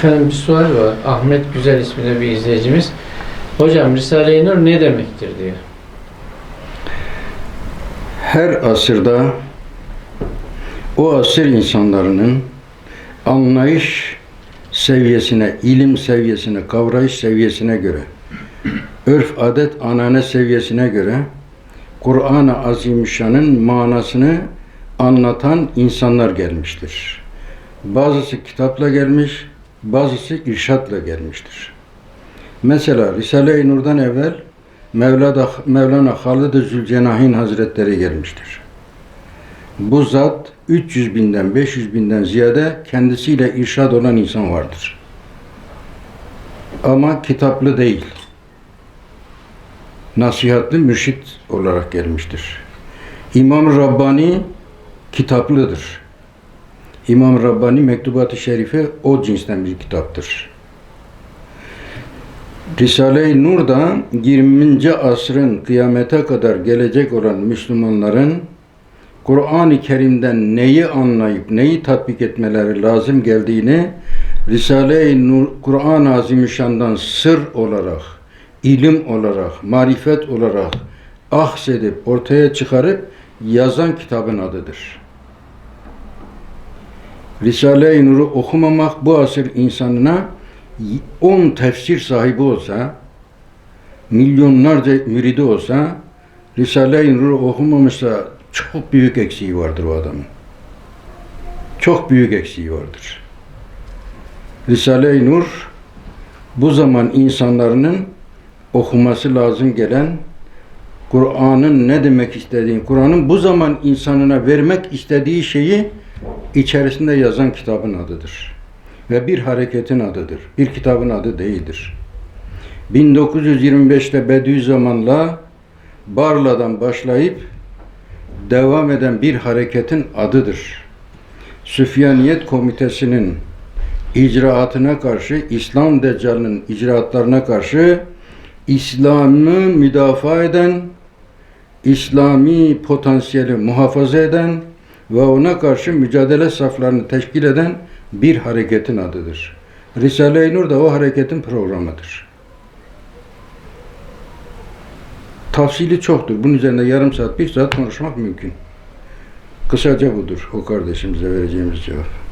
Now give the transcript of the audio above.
Efendim bir sual var. Ahmet Güzel isminde bir izleyicimiz. Hocam Risale-i Nur ne demektir diyor. Her asırda o asır insanların anlayış seviyesine, ilim seviyesine, kavrayış seviyesine göre, örf, adet, anane seviyesine göre Kur'an-ı Azimüşşan'ın manasını anlatan insanlar gelmiştir. Bazısı kitapla gelmiş, bazısı irşatla gelmiştir. Mesela Risale-i Nur'dan evvel Mevlada, Mevlana Halid-i Zülcenahin Hazretleri gelmiştir. Bu zat 300 binden 500 binden ziyade kendisiyle irşad olan insan vardır. Ama kitaplı değil. Nasihatli mürşit olarak gelmiştir. İmam Rabbani kitaplıdır. İmam Rabbani Mektubat-ı Şerife o cinsten bir kitaptır. Risale-i Nur'da 20. asrın kıyamete kadar gelecek olan Müslümanların Kur'an-ı Kerim'den neyi anlayıp neyi tatbik etmeleri lazım geldiğini Risale-i Nur Kur'an-ı Azimüşşan'dan sır olarak, ilim olarak, marifet olarak ahsedip ortaya çıkarıp yazan kitabın adıdır. Risale-i Nur'u okumamak bu asır insanına 10 tefsir sahibi olsa, milyonlarca müridi olsa, Risale-i Nur'u okumamışsa çok büyük eksiği vardır o adamın. Çok büyük eksiği vardır. Risale-i Nur bu zaman insanların okuması lazım gelen Kur'an'ın ne demek istediğini, Kur'an'ın bu zaman insanına vermek istediği şeyi içerisinde yazan kitabın adıdır. Ve bir hareketin adıdır. Bir kitabın adı değildir. 1925'te Bediüzzaman'la Barla'dan başlayıp devam eden bir hareketin adıdır. Süfyaniyet Komitesi'nin icraatına karşı, İslam Deccal'ının icraatlarına karşı İslam'ı müdafaa eden, İslami potansiyeli muhafaza eden ve ona karşı mücadele saflarını teşkil eden bir hareketin adıdır. Risale-i Nur da o hareketin programıdır. Tafsili çoktur. Bunun üzerinde yarım saat, bir saat konuşmak mümkün. Kısaca budur o kardeşimize vereceğimiz cevap.